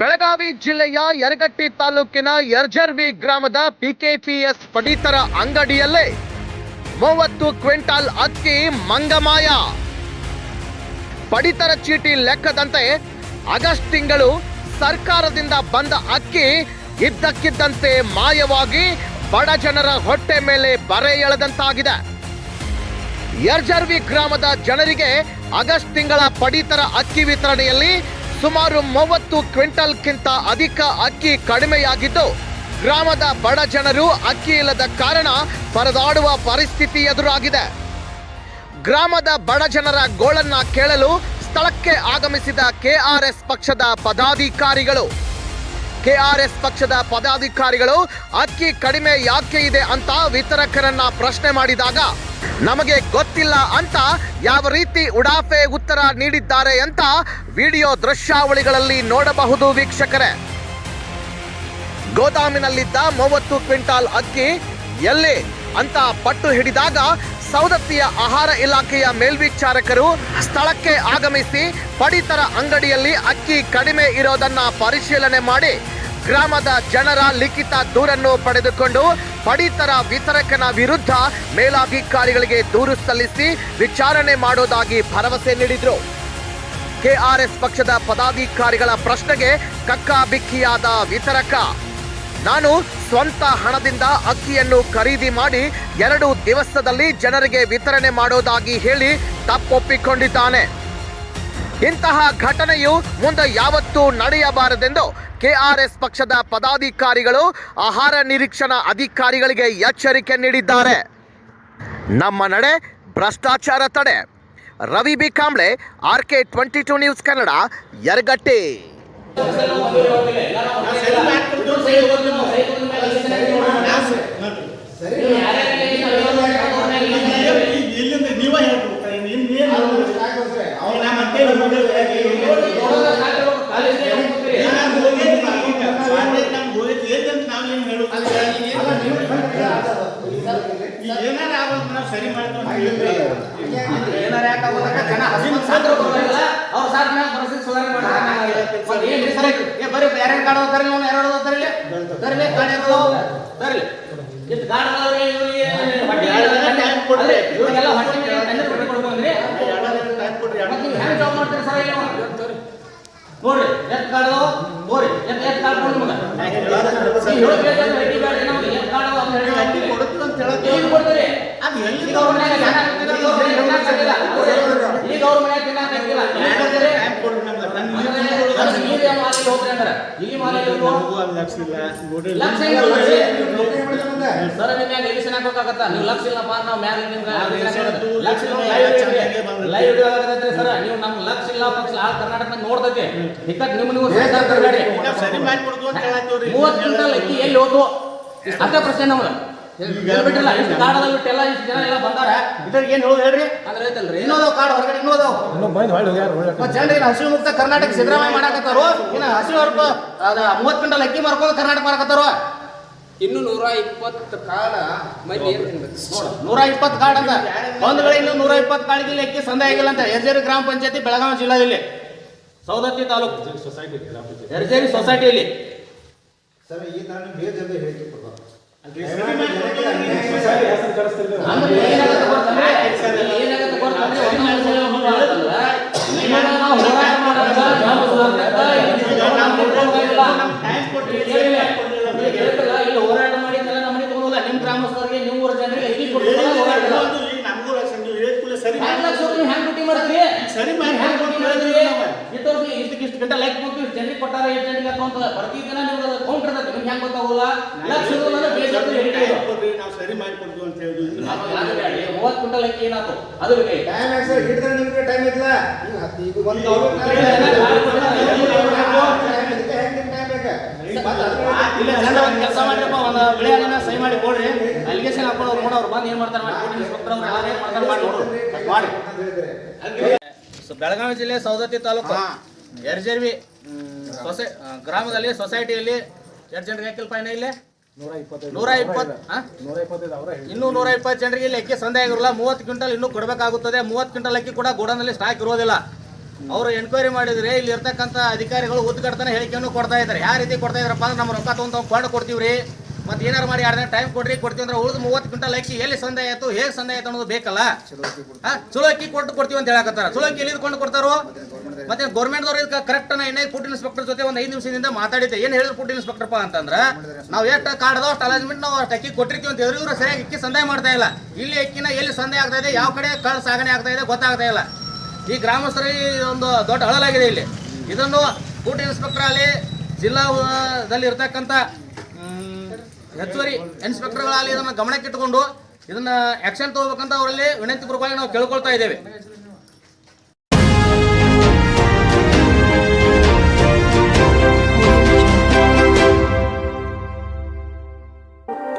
ಬೆಳಗಾವಿ ಜಿಲ್ಲೆಯ ಯರಗಟ್ಟಿ ತಾಲೂಕಿನ ಯರ್ಜರ್ವಿ ಗ್ರಾಮದ ಪಿಕೆಪಿಎಸ್ ಪಡಿತರ ಅಂಗಡಿಯಲ್ಲೇ ಮೂವತ್ತು ಕ್ವಿಂಟಾಲ್ ಅಕ್ಕಿ ಮಂಗಮಾಯ. ಪಡಿತರ ಚೀಟಿ ಲೆಕ್ಕದಂತೆ ಆಗಸ್ಟ್ ತಿಂಗಳು ಸರ್ಕಾರದಿಂದ ಬಂದ ಅಕ್ಕಿ ಇದ್ದಕ್ಕಿದ್ದಂತೆ ಮಾಯವಾಗಿ ಬಡ ಜನರ ಹೊಟ್ಟೆ ಮೇಲೆ ಬರೆ ಎಳೆದಂತಾಗಿದೆ. ಯರ್ಜರ್ವಿ ಗ್ರಾಮದ ಜನರಿಗೆ ಆಗಸ್ಟ್ ತಿಂಗಳ ಪಡಿತರ ಅಕ್ಕಿ ವಿತರಣೆಯಲ್ಲಿ ಸುಮಾರು ಮೂವತ್ತು ಕ್ವಿಂಟಲ್ಗಿಂತ ಅಧಿಕ ಅಕ್ಕಿ ಕಡಿಮೆಯಾಗಿದ್ದು, ಗ್ರಾಮದ ಬಡ ಜನರು ಅಕ್ಕಿ ಇಲ್ಲದ ಕಾರಣ ಪರದಾಡುವ ಪರಿಸ್ಥಿತಿ ಎದುರಾಗಿದೆ. ಗ್ರಾಮದ ಬಡ ಜನರ ಗೋಳನ್ನ ಕೇಳಲು ಸ್ಥಳಕ್ಕೆ ಆಗಮಿಸಿದ ಕೆಆರ್ಎಸ್ ಪಕ್ಷದ ಪದಾಧಿಕಾರಿಗಳು. ಕೆಆರ್ಎಸ್ ಪಕ್ಷದ ಪದಾಧಿಕಾರಿಗಳು, ಅಕ್ಕಿ ಕಡಿಮೆ ಯಾಕೆ ಇದೆ ಅಂತ ವಿತರಕರನ್ನ ಪ್ರಶ್ನೆ ಮಾಡಿದಾಗ, ನಮಗೆ ಗೊತ್ತಿಲ್ಲ ಅಂತ ಯಾವ ರೀತಿ ಉಡಾಫೆ ಉತ್ತರ ನೀಡಿದ್ದಾರೆ ಅಂತ ವಿಡಿಯೋ ದೃಶ್ಯಾವಳಿಗಳಲ್ಲಿ ನೋಡಬಹುದು ವೀಕ್ಷಕರೇ. ಗೋದಾಮಿನಲ್ಲಿದ್ದ ಮೂವತ್ತು ಕ್ವಿಂಟಾಲ್ ಅಕ್ಕಿ ಎಲ್ಲಿ ಅಂತ ಪಟ್ಟು ಹಿಡಿದಾಗ ಸೌದತ್ತಿಯ ಆಹಾರ ಇಲಾಖೆಯ ಮೇಲ್ವಿಚಾರಕರು ಸ್ಥಳಕ್ಕೆ ಆಗಮಿಸಿ ಪಡಿತರ ಅಂಗಡಿಯಲ್ಲಿ ಅಕ್ಕಿ ಕಡಿಮೆ ಇರೋದನ್ನ ಪರಿಶೀಲನೆ ಮಾಡಿ ಗ್ರಾಮದ ಜನರ ಲಿಖಿತ ದೂರನ್ನು ಪಡೆದುಕೊಂಡು ಪಡಿತರ ವಿತರಕನ ವಿರುದ್ಧ ಮೇಲಾಧಿಕಾರಿಗಳಿಗೆ ದೂರು ಸಲ್ಲಿಸಿ ವಿಚಾರಣೆ ಮಾಡೋದಾಗಿ ಭರವಸೆ ನೀಡಿದರು. ಕೆಆರ್ಎಸ್ ಪಕ್ಷದ ಪದಾಧಿಕಾರಿಗಳ ಪ್ರಶ್ನೆಗೆ ಕಕ್ಕಾಬಿಕ್ಕಿಯಾದ ವಿತರಕ. ನಾನು ಸ್ವಂತ ಹಣದಿಂದ ಅಕ್ಕಿಯನ್ನು ಖರೀದಿ ಮಾಡಿ ಎರಡು ದಿವಸದಲ್ಲಿ ಜನರಿಗೆ ವಿತರಣೆ ಮಾಡೋದಾಗಿ ಹೇಳಿ ತಪ್ಪೊಪ್ಪಿಕೊಂಡಿದ್ದಾನೆ. ಇಂತಹ ಘಟನೆಯು ಮುಂದೆ ಯಾವತ್ತೂ ನಡೆಯಬಾರದೆಂದು ಕೆಆರ್ಎಸ್ ಪಕ್ಷದ ಪದಾಧಿಕಾರಿಗಳು ಆಹಾರ ನಿರೀಕ್ಷಣಾ ಅಧಿಕಾರಿಗಳಿಗೆ ಎಚ್ಚರಿಕೆ ನೀಡಿದ್ದಾರೆ ನಮ್ಮ ನಡೆ ಭ್ರಷ್ಟಾಚಾರ ತಡೆ Ravi B Kamble R K twenty two news Kannada Yaragatti ನೀವೇ ಹೇಳ್ಬೇಕು ಇನ್ನೇನು ಅವ್ನು ನಮ್ಮ ಅಂತೇಳಿ ಏನಾರ ಆಗೋದು ನಾವು ಸರಿ ಮಾಡ್ಕೊಂಡು ಏನಾರ ಯಾಕಾಗೋದಾಗ ಜನ ಬರೋದಿಲ್ಲ, ಅವ್ರು ಪರಿಸ್ಥಿತಿ ಸುಧಾರಣೆ ಮಾಡ್ತಾರೆ. ಮತ್ತೆ ಏನ್ ಸರಿ? ಏ ಬರೀ ಹೋಗ್ತಾರೆ ಅವ್ನು ತರ್ಲಿ. ತರ್ಲಿ. ಇಷ್ಟ್ ಇವ್ರಿಗೆ ಹೊಟ್ಟೆ ಇವ್ರಿಗೆಲ್ಲ ಹೊಟ್ಟೆ ತಣ್ಣೀರ್ ಕೊಡ್ಕೊಂಡ್ರಿ. ಮತ್ತೆ ಹೆಂಗ್ ಮಾಡ್ತೀರಿ ಸರ್? ನೋಡ್ರಿ ಎತ್? ಹೋಗ್ರಿ, ನಿಮ್ಗೆ. ಈ ಏಳು ಸರ್ ನಿಮ್ ಮ್ಯಾಗ ಎಲಿಷನ್ ನೀವು ಲಕ್ಷ ಇಲ್ಲಪ್ಪ ನಾವು ಮ್ಯಾಗ ಲಕ್ಷ ಲೈವ್ ವಿಡಿಯೋ ಸರ್ ನೀವು ಲಕ್ಷ ಇಲ್ಲ ಪಕ್ಷ ಆ ಕರ್ನಾಟಕ ನೋಡ್ತೈತಿ ಇಕ್ಕಟ್ ನಿಮ್ ನೀವು ಮೂವತ್ತು ಕ್ವಿಂಟಲ್ ಅಕ್ಕಿ ಎಲ್ಲಿ ಹೋದ್ವು ಅದೇ ಪ್ರಶ್ನೆ ನಮ್ಗೆ ಇಲ್ಲಿ ಬಿಟ್ಟಿಲ್ಲ ಇಷ್ಟು ಬಿಟ್ಟೆಲ್ಲ ಇಷ್ಟು ಜನ ಎಲ್ಲ ಬಂದಾರ? ಇದ್ರಿಗೆ ಏನು ಹೇಳೋದು ಹೇಳ್ರಿ? ಅಂದ್ರೆ ಐತಲ್ರಿ ಇನ್ನೋದವ್ ಹೊರಗಡೆ ಇನ್ನೋದವ್ ಮತ್ತೆ ಜನರಿಗೆ ಹಸಿವು ಮುಕ್ತ ಕರ್ನಾಟಕ ಸಿದ್ದರಾಮಯ್ಯ ಮಾಡಾಕತ್ತಾರು. ಇನ್ನು ಮೂವತ್ತು ಕ್ವಿಂಟಲ್ ಅಕ್ಕಿ ಮಾರ್ಕೊಂಡು ಕರ್ನಾಟಕ ಮಾಡಾಕತ್ತಾರು. ಇನ್ನು ನೂರ ಇಪ್ಪತ್ತು ಕಾಳ ನೂರ ಇಪ್ಪತ್ತು ಕಾರ್ಡ್ ಅಂತ ಒಂದು ವೇಳೆ ಇನ್ನು ನೂರ ಇಪ್ಪತ್ತು ಕಾಳಿಗೆ ಅಕ್ಕಿ ಸಂದಾಯ ಆಗಿಲ್ಲ ಅಂತ ಹೆರ್ಜೇರಿ ಗ್ರಾಮ ಪಂಚಾಯತಿ ಬೆಳಗಾವಿ ಜಿಲ್ಲಾದಲ್ಲಿ ಸೌದತ್ತಿ ತಾಲೂಕು. ಹೆರ್ಜೇರಿ ಸೊಸೈಟಿಯಲ್ಲಿ. ಸರ್ ಈ ನಾನು ಬೇರೆ ಜನ ಹೋರಾಟ ಮಾಡೋದು ಜಾಬ್ ಸುಧಾರಣೆ ಅಂತ ಇಲ್ಲಿ ನಾವು ಹೋಗೋದಿಲ್ಲ. ಕೇಳಿಲ್ಲ. ನೀವು ಕೇಳ್ತಿಲ್ಲ, ಇಲ್ಲಿ ಹೋರಾಟ ಮಾಡಿದ್ದೆಲ್ಲ ನಮ್ಮ ಮನೆಗೆ ತಗೊಳ್ಳಲ್ಲ. ನಿಮ್ಮ ಗ್ರಾಮಸ್ಥರಿಗೆ ನಿಮ್ಮ ಊರ ಜನರಿಗೆ ಇಲ್ಲಿ ಕೊಡ್ತೀವಲ್ಲ ಹೋರಾಟ ಇಲ್ಲ. ನಮಗೂ ಲಕ್ಷ ನೀವು ಹೇಳಿದ ಕೂಡಲೇ ಸರಿ ಹ್ಯಾಂಗ್ ಲಕ್ಷ ರೂಪಾಯಿ ಹ್ಯಾಂಗ್ ಡ್ಯೂಟಿ ಮಾಡ್ತೀರಿ? ಸರಿ ಮಾಡಿ ಹ್ಯಾಂಗ್ ಡ್ಯೂಟಿ ಮಾಡಿದ್ರಿ? ನಾವು. ಇಷ್ಟೊತ್ತಿಗೆ ಇಷ್ಟಕ್ಕೆ ಇಷ್ಟು ಗಂಟೆ ಲೈಕ್ ಕೊಟ್ಟು ಇಷ್ಟು ಜನರಿಗೆ ಕೊಟ್ಟಾರ ಎಷ್ಟು ಜನರಿಗೆ ಅಂತ ಅಂತ ಪ್ರತಿ ದಿನ ನಿಮ್ಗೆ ಅದು ಕೌಂಟರ್ ಇರ್ತೈತೆ ನಿಮ್ಗೆ ಹೆಂಗ್ ಗೊತ್ತಾಗಲ್ಲ ಲಕ್ಷ ನಾವು ಸರಿ ಮಾಡಿಕೊಡ್ತೀವಿ ಅಂತ ಹೇಳಿದ್ವಿ ಮೂವತ್ತು ಅಕ್ಕಿ ಏನಾಯ್ತು ಅದು ಟೈಮ್ ಸರ್ ಹಿಡಿದ್ರೆ ನಿಮ್ಗೆ ಟೈಮ್ ಇಲ್ಲ ಈಗ ಒಂದು ಇಲ್ಲ ಚಂದ ಒಂದು ಕೆಲಸ ಮಾಡ್ರಪ್ಪ ಒಂದು ಸಹಿ ಮಾಡಿ ಕೊಡ್ರಿ ಅಲಿಗೇಷನ್ ಹಾಕೊಂಡು ಅವ್ರು ನೋಡೋರು ಬಂದು ಏನು ಮಾಡ್ತಾರೆ ಮಾಡಿ ಕೊಡಿ ಇನ್ಸ್ಪೆಕ್ಟರ್ ಅವ್ರು ಯಾರು ಮಾಡ್ತಾರೆ ಮಾಡಿ ನೋಡು ಮಾಡಿ ಬೆಳಗಾವಿ ಜಿಲ್ಲೆ ಸೌದತ್ತಿ ತಾಲೂಕು ಯರ್ಜರ್ವಿ ಸೊಸೈ ಗ್ರಾಮದಲ್ಲಿ ಸೊಸೈಟಿಯಲ್ಲಿ ಎರಡು ಜನರಿಗೆ ಹಾಕಿಲ್ಪ ಇನ್ನ ಇಲ್ಲಿ ನೂರ ಇಪ್ಪತ್ತು? ಇನ್ನೂ ನೂರ ಇಪ್ಪತ್ತು ಜನರಿಗೆ ಇಲ್ಲಿ ಅಕ್ಕಿ ಸಂದೇಹ ಆಗಿರಲ್ಲ. ಮೂವತ್ತು ಕ್ವಿಂಟಲ್ ಇನ್ನೂ ಕೊಡಬೇಕಾಗುತ್ತದೆ. ಮೂವತ್ತು ಕ್ವಿಂಟಲ್ ಅಕ್ಕಿ ಕೂಡ ಗೋಡನಲ್ಲಿ ಸ್ಟಾಕ್ ಇರೋದಿಲ್ಲ. ಅವರು ಎನ್ಕ್ವೈರಿ ಮಾಡಿದ್ರೆ ಇಲ್ಲಿ ಇರ್ತಕ್ಕಂಥ ಅಧಿಕಾರಿಗಳು ಉದ್ಘಾಟನೆ ಹೇಳಿಕೆಯನ್ನು ಕೊಡ್ತಾ ಇದ್ದಾರೆ. ಯಾವ ರೀತಿ ಕೊಡ್ತಾ ಇದ್ರಪ್ಪ ಅಂದ್ರೆ ನಮ್ಮ ರೊಕ್ಕ ತೊಗೊಂಡು ಕೊಂಡು ಕೊಡ್ತೀವ್ರಿ. ಮತ್ತೆ ಏನಾರು ಮಾಡಿ ಎರಡು ದಿನ ಟೈಮ್ ಕೊಡ್ರಿ ಕೊಡ್ತೀವಿ ಅಂದ್ರೆ ಉಳಿದು ಮೂವತ್ತು ಕ್ವಿಂಟಲ್ ಅಕ್ಕಿ ಎಲ್ಲಿ ಸಂದೆ ಆಯ್ತು ಹೇಗೆ ಸಂದೆ ಆಯ್ತು ಅನ್ನೋದು ಬೇಕಲ್ಲ? ಚಲೋ ಅಕ್ಕಿ ಕೊಟ್ಟು ಕೊಡ್ತೀವಿ ಅಂತ ಹೇಳಕತ್ತಾರ. ಚಲೋ ಅಕ್ಕಿ ಕೊಂಡು ಕೊಡ್ತಾರೋ? ಮತ್ತೆ ಗೌರ್ಮೆಂಟ್ದವ್ರು ಇದಕ್ಕೆ ಕರೆಕ್ಟ್ ಎಣ್ಣೆ ಫುಡ್ ಇನ್ಸ್ಪೆಕ್ಟರ್ ಜೊತೆ ಒಂದು ಐದು ನಿಮಿಷದಿಂದ ಮಾತಾಡಿದ್ದೆ. ಏನು ಹೇಳಿದ್ರು ಫುಡ್ ಇನ್ಸ್ಪೆಕ್ಟರ್ಪ್ಪ ಅಂತಂದ್ರೆ ನಾವು ಎಷ್ಟು ಕಾರ್ಡ್ ಅದಾವ ಅಷ್ಟು ಅಲೈನ್ಮೆಂಟ್ ನಾವು ಅಷ್ಟು ಅಕ್ಕಿ ಕೊಟ್ಟಿರ್ತೀವಿ ಅಂತ ಹೇಳಿದ್ರು. ಇವರು ಸರಿಯಾಗಿ ಅಕ್ಕಿ ಸಂದಾಯ ಮಾಡ್ತಾ ಇಲ್ಲ. ಇಲ್ಲಿ ಅಕ್ಕಿನ ಎಲ್ಲಿ ಸಂದಾಯ ಆಗ್ತಾ ಇದೆ ಯಾವ ಕಡೆ ಕಳ್ಳ ಸಾಗಣೆ ಆಗ್ತಾ ಇದೆ ಗೊತ್ತಾಗ್ತಾ ಇಲ್ಲ. ಈ ಗ್ರಾಮಸ್ಥರಲ್ಲಿ ಒಂದು ದೊಡ್ಡ ಅಳಲಾಗಿದೆ ಇಲ್ಲಿ. ಇದನ್ನು ಫುಡ್ ಇನ್ಸ್ಪೆಕ್ಟರ್ ಅಲ್ಲಿ ಜಿಲ್ಲಾದಲ್ಲಿ ಇರ್ತಕ್ಕಂಥ ಹೆಚ್ಚುವರಿ ಇನ್ಸ್ಪೆಕ್ಟರ್ಗಳಲ್ಲಿ ಇದನ್ನು ಗಮನಕ್ಕಿಟ್ಟುಕೊಂಡು ಇದನ್ನ ಆಕ್ಷನ್ ತಗೋಬೇಕಂತ ಅವರಲ್ಲಿ ವಿನಂತಿ ಪೂರ್ವಕವಾಗಿ ನಾವು ಕೇಳ್ಕೊಳ್ತಾ ಇದ್ದೇವೆ.